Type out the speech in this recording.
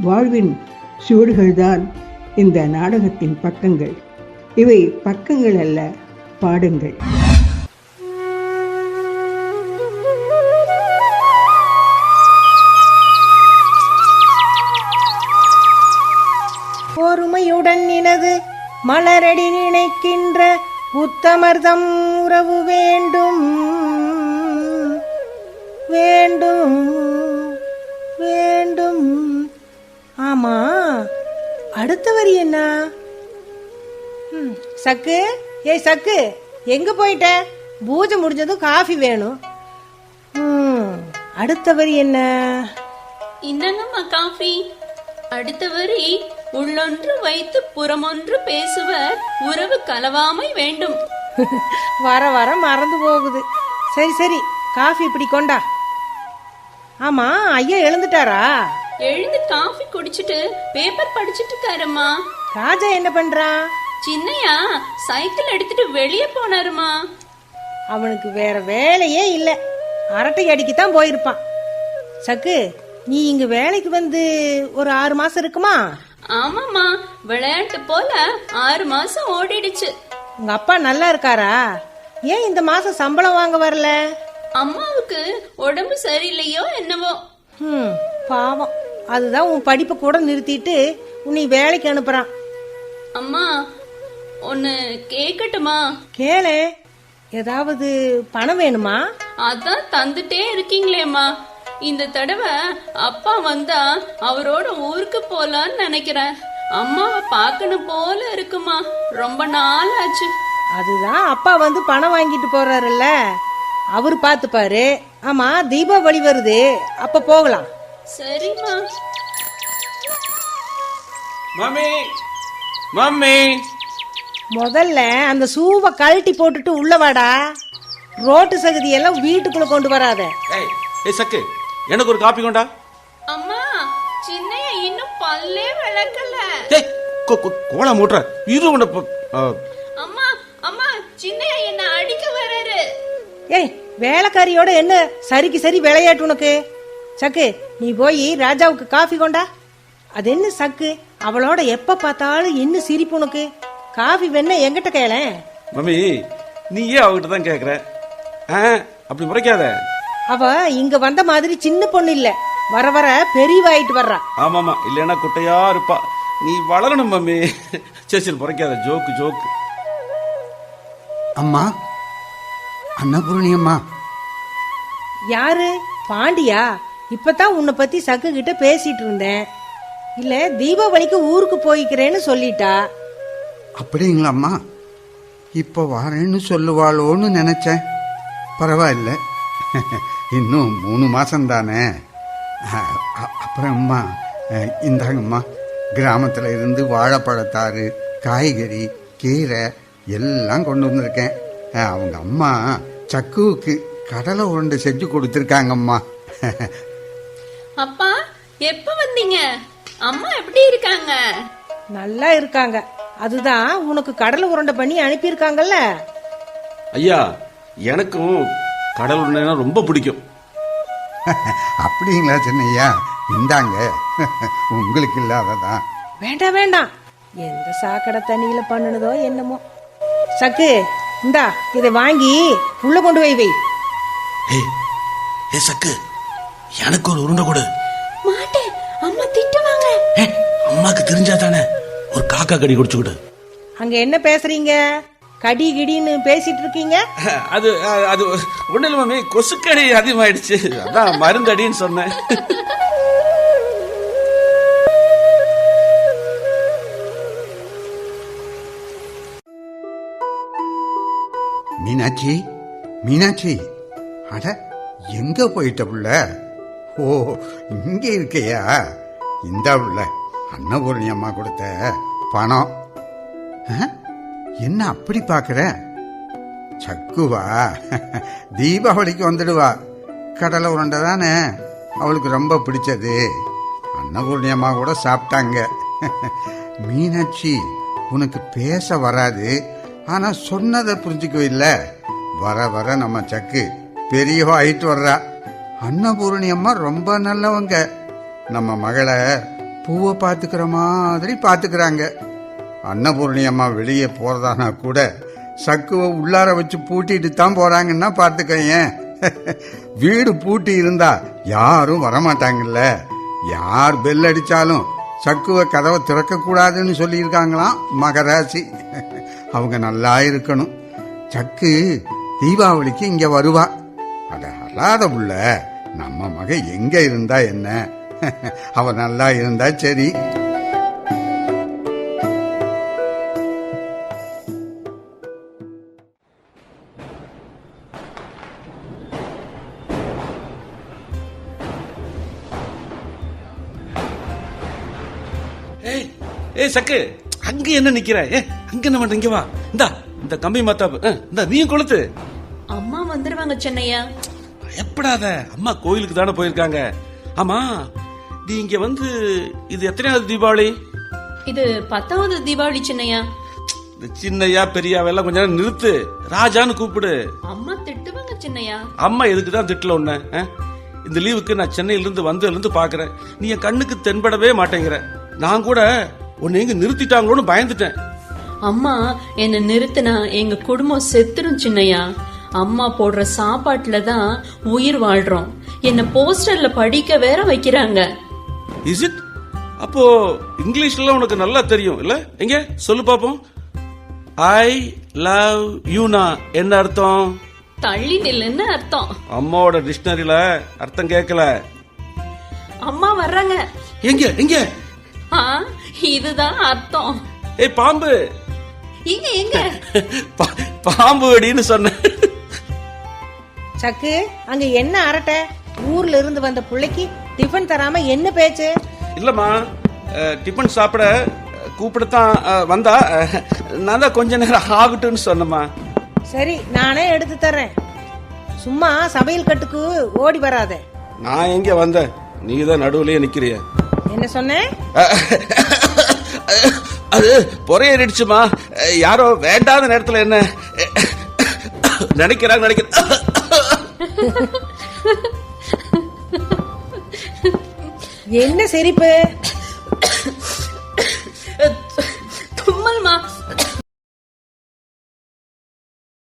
வாழ்வின் சுவடுகள்தான் இந்த நாடகத்தின் பக்கங்கள். இவை பக்கங்கள் அல்ல பாடங்கள். பொறுமையுடன் நினது மலரடி நினைக்கின்ற உத்தமர்தம் உறவு வேண்டும். வேண்டும். அடுத்த வரி என்ன சக்கு? ஏய் சக்கு எங்க போயிட்ட? பூஜை முடிஞ்சதும் காஃபி வேணும். அடுத்த வரி என்ன? இந்தங்கம்மா காஃபி? அடுத்த வரி உள்ளொன்று வைத்து புறமொன்று பேசுவர். உறவு கலவாமை வேண்டும். வர வர மறந்து போகுது. சரி சரி காஃபி இப்படி கொண்டா. ஆமா ஐயா எழுந்துட்டாரா? எழுந்து காஃபி குடிச்சிட்டு பேப்பர் படிச்சிட்டு இருக்காருமா ராஜா என்ன பண்றான் சின்னையா சைக்கிள் எடுத்துட்டு வெளியே போனாருமா. அவனுக்கு வேற வேலையே இல்ல. அரட்டை அடிக்கத்தான் போயிருப்பான். சக்கு நீ இங்க வேலைக்கு வந்து ஒரு ஆறு மாசம் இருக்குமா? ஆமாமா விளையாட்டு போல ஆறு மாசம் ஓடிடுச்சு. உங்க அப்பா நல்லா இருக்காரா? ஏன் இந்த மாசம் சம்பளம் வாங்க வரல? அம்மாவுக்கு உடம்பு சரியில்லையோ என்னவோ. ம் பாவம். அதுதான் உன் படிப்பை கூட நிறுத்திட்டு உன்னை வேலைக்கு அனுப்புறான். அம்மா ஒன்னு கேக்கட்டுமா? கேளு. ஏதாவது பணம் வேணுமா? அதான் தந்துட்டே இருக்கீங்களேம்மா. இந்த தடவை அப்பா வந்தா அவரோட ஊருக்கு போலான்னு நினைக்கிறேன். அம்மாவை பார்க்கணும் போல இருக்குமா. ரொம்ப நாள் ஆச்சு. அதுதான் அப்பா வந்து பணம் வாங்கிட்டு போறாருல்ல. அவர் பார்த்துப்பாரு. ஆமா தீபாவளி வருது. அப்ப போகலாம். சரிம்மா. Mummy mummy. முதல்ல அந்த சூவை கழட்டி போட்டுட்டு உள்ள வாடா. ரோட்டு சகதி எல்லாம் வீட்டுக்குள்ள கொண்டு வராத. ஏய் ஏய் சக்கு எனக்கு ஒரு காப்பி கொண்டா? அம்மா சின்னைய இன்னும் பல்லே விளக்கல. ஏய் கோ- கோ- கோலா மூட்டுற இரு உன்னை அம்மா அம்மா சின்னைய என்ன அடிக்க வராரு ஏய் வேலைக்காரியோட என்ன சரிக்கு சரி விளையாட்டு உனக்கு? சக்கு நீ போய் ராஜாவுக்கு காஃபி கொண்டா. அது என்ன சக்கு? அவளோட எப்ப பார்த்தாலும் என்ன சிரிப்பு உனக்கு. காஃபி வேணா எங்கிட்ட கேளேன் மம்மி நீ ஏன் அவகிட்ட தான் கேக்குற. ஆ அப்படி முறைக்காத. அவ இங்க வந்த மாதிரி சின்ன பொண்ணு இல்ல. வர வர பெரியவாயிட்டு வர்றா. ஆமாமா இல்லைன்னா குட்டையா இருப்பா. நீ வளரணும் மம்மி. சரி சரி முறைக்காத. Joke joke. அம்மா அன்னபூரணி அம்மா. யாரு? பாண்டியா? இப்பதான் உன்னை பத்தி சக்கு கிட்ட பேசிட்டு இருந்தேன். இல்ல தீபாவளிக்கு ஊருக்கு போய்க்கிறேன்னு சொல்லிட்டா? அப்படிங்களாம்மா இப்போ வரேன்னு சொல்லுவாளோன்னு நினைச்சேன். பரவாயில்ல. இன்னும் மூணு மாசம் தானே. அப்புறம் அம்மா இந்தாங்கம்மா கிராமத்தில் இருந்து வாழைப்பழத்தாறு காய்கறி கீரை எல்லாம் கொண்டு வந்திருக்கேன். அவங்க அம்மா சக்குவுக்கு கடலை உருண்டை செஞ்சு கொடுத்துருக்காங்கம்மா. அப்பா எப்ப வந்தீங்க? அம்மா எப்படி இருக்காங்க? நல்லா இருக்காங்க. அதுதான் உனக்கு கடலை உருண்டை பண்ணி அனுப்பியிருக்காங்கல்ல? ஐயா எனக்கும் கடல் உருண்டைனா ரொம்ப பிடிக்கும். அப்படிங்களா சின்னையா? இந்தாங்க. உங்களுக்கு இல்லாததான். வேண்டாம் வேண்டாம். எந்த சாக்கடை தண்ணியில பண்ணுனதோ என்னமோ. சக்கு இந்தா இதை வாங்கி உள்ள கொண்டு போய் வை. ஏய் ஏ சக்கு. எனக்கு ஒரு உருண்டை கொடு. மாட்டேன் அம்மா திட்டுவாங்க அம்மாக்கு தெரிஞ்சா தானே? ஒரு காக்கா கடி குடிச்சுக்கிட்டு அங்க என்ன பேசுறீங்க? கடி கிடின்னு பேசிட்டு இருக்கீங்க? அது அது ஒண்ணு மாமி கொசுக்கடி அதிகமாயிடுச்சு. அதான் மருந்தடின்னு சொன்னேன். மீனாட்சி மீனாட்சி. அட எங்க போயிட்ட புள்ள? ஓ இங்கே இருக்கையா? இந்த புள்ள அன்னபூரணி அம்மா கொடுத்த பணம். என்ன அப்படி பாக்குற சக்குவா தீபாவளிக்கு வந்துடுவா. கடலை உருண்டை தானே? அவளுக்கு ரொம்ப பிடிச்சது. அன்னபூர்ணி அம்மா கூட சாப்பிட்டாங்க. மீனாட்சி உனக்கு பேச வராது. ஆனால் சொன்னதை புரிஞ்சுக்கோ இல்லை வர வர நம்ம சக்கு பெரியவா ஆயிட்டு வர்றா. அன்னபூரணி அம்மா ரொம்ப நல்லவங்க. நம்ம மகளை பூவை பார்த்துக்கிற மாதிரி பார்த்துக்கிறாங்க. அன்னபூரணி அம்மா வெளியே போகிறதானா கூட சக்குவை உள்ளார வச்சு பூட்டிட்டு தான் போகிறாங்கன்னா பார்த்துக்கங்க வீடு பூட்டி இருந்தா யாரும் வரமாட்டாங்கல்ல. யார் பெல் அடித்தாலும் சக்குவை கதவை திறக்கக்கூடாதுன்னு சொல்லியிருக்காங்களாம் மகராசி. அவங்க நல்லா இருக்கணும். சக்கு தீபாவளிக்கு இங்கே வருவா. அட அல்லாத உள்ள நம்ம மக எங்க இருந்தா என்ன? அவ நல்லா இருந்தா சரி. ஏய் ஏய் சக்கு. அங்க என்ன நிக்கிற? ஏ அங்க என்ன பண்ற? இங்க வா. இந்தா இந்த கம்பி மத்தாப்பு இந்தா நீயும் கொளுத்து. அம்மா வந்துருவாங்க சென்னையா? எப்படாத அம்மா கோயிலுக்கு தானே போயிருக்காங்க. ஆமா நீ இங்க வந்து இது எத்தனையாவது தீபாவளி? இது பத்தாவது தீபாவளி சின்னையா? இந்த சின்னையா பெரியாவெல்லாம் கொஞ்ச நேரம் நிறுத்து. ராஜான்னு கூப்பிடு. அம்மா திட்டுவாங்க சின்னையா? அம்மா எதுக்கு தான் திட்டல உன்ன? இந்த லீவுக்கு நான் சென்னையில இருந்து வந்ததுல இருந்து பாக்குறேன் நீ என் கண்ணுக்கு தென்படவே மாட்டேங்கிற. நான் கூட உன்னை எங்க நிறுத்திட்டாங்களோன்னு பயந்துட்டேன். அம்மா என்ன நிறுத்தினா எங்க குடும்பம் செத்துரும் சின்னையா? அம்மா போடுற சாப்பாட்டுல தான் உயிர் வாழ்றோம். என்ன போஸ்டர்ல படிக்க வேற வைக்கிறாங்க. இஸ் இட் அப்போ இங்கிலீஷ்ல உனக்கு நல்லா தெரியும் இல்ல? எங்க? சொல்லு பாப்போம். ஐ லவ் யூனா என்ன அர்த்தம்? தள்ளி நில்லுன்னு அர்த்தம்? அம்மாவோட டிக்ஷனரியில அர்த்தம் கேட்கல அம்மா வர்றாங்க. எங்க? எங்க? ஆ இதுதான் அர்த்தம். ஏய் பாம்பு. இங்க எங்க? பா- பாம்பு வெடின்னு சொன்னேன் சக்கு அங்க என்ன அரட்டை? ஊர்ல இருந்து வந்த பிள்ளைக்கு டிஃபன் தராம என்ன பேச்சு? இல்லம்மா டிபன் சாப்பிட கூப்பிடத்தான் வந்தா நான் தான் கொஞ்ச நேரம் ஆகட்டும்னு சொன்னம்மா. சரி நானே எடுத்து தர்றேன். சும்மா சமையல் கட்டுக்கு ஓடி வராத. நான் எங்க வந்தேன் நீ தான் நடுவுலயே நிக்கிறிய. என்ன சொன்னேன் அது பொறையடிச்சுமா யாரோ வேண்டாத நேரத்துல என்ன நினைக்கிறாங்க நினைக்கிறேன் என்ன சிரிப்பு?